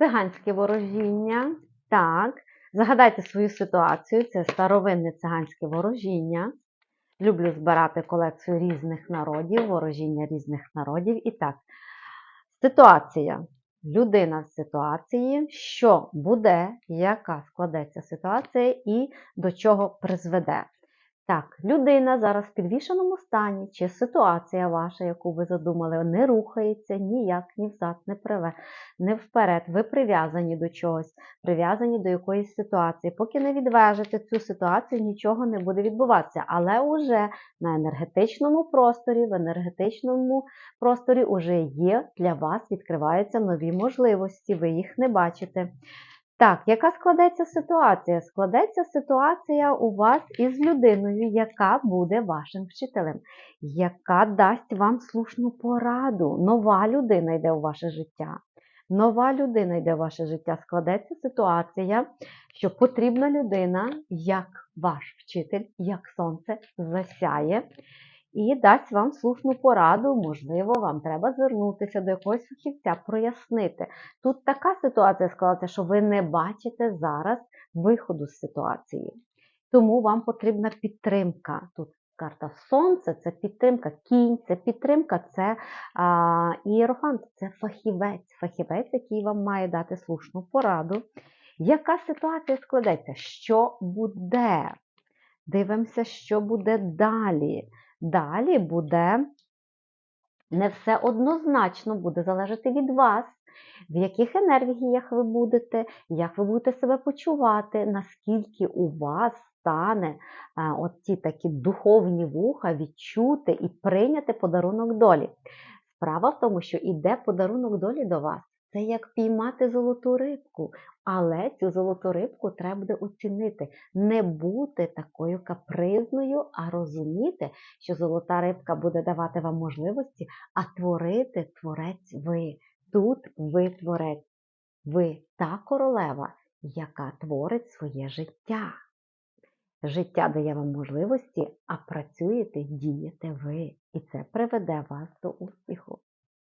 Циганське ворожіння. Так. Загадайте свою ситуацію. Це старовинне циганське ворожіння. Люблю збирати колекцію різних народів, ворожіння різних народів. І так, ситуація. Людина в ситуації, що буде, яка складеться ситуація і до чого призведе. Так, людина зараз в підвішеному стані, чи ситуація ваша, яку ви задумали, не рухається ніяк, ні взад, не приве, не вперед. Ви прив'язані до чогось, прив'язані до якоїсь ситуації. Поки не відвежете цю ситуацію, нічого не буде відбуватися. Але уже на енергетичному просторі, в енергетичному просторі вже є для вас, відкриваються нові можливості, ви їх не бачите. Так, яка складеться ситуація? Складеться ситуація у вас із людиною, яка буде вашим вчителем, яка дасть вам слушну пораду. Нова людина йде у ваше життя. Нова людина йде в ваше життя. Складеться ситуація, що потрібна людина, як ваш вчитель, як сонце, засяє і дасть вам слушну пораду. Можливо, вам треба звернутися до якогось фахівця, прояснити. Тут така ситуація склалася, що ви не бачите зараз виходу з ситуації. Тому вам потрібна підтримка. Тут карта Сонце це підтримка, кінь, це підтримка, це а, ієрофант, це фахівець, фахівець, який вам має дати слушну пораду. Яка ситуація складеться? Що буде? Дивимося, що буде далі. Далі буде не все однозначно буде залежати від вас, в яких енергіях ви будете, як ви будете себе почувати, наскільки у вас стане а, от ті такі духовні вуха відчути і прийняти подарунок долі. Справа в тому, що іде подарунок долі до вас. Це як піймати золоту рибку, але цю золоту рибку треба буде оцінити. Не бути такою капризною, а розуміти, що золота рибка буде давати вам можливості, а творити творець ви. Тут ви творець. Ви та королева, яка творить своє життя. Життя дає вам можливості, а працюєте, дієте ви. І це приведе вас до успіху.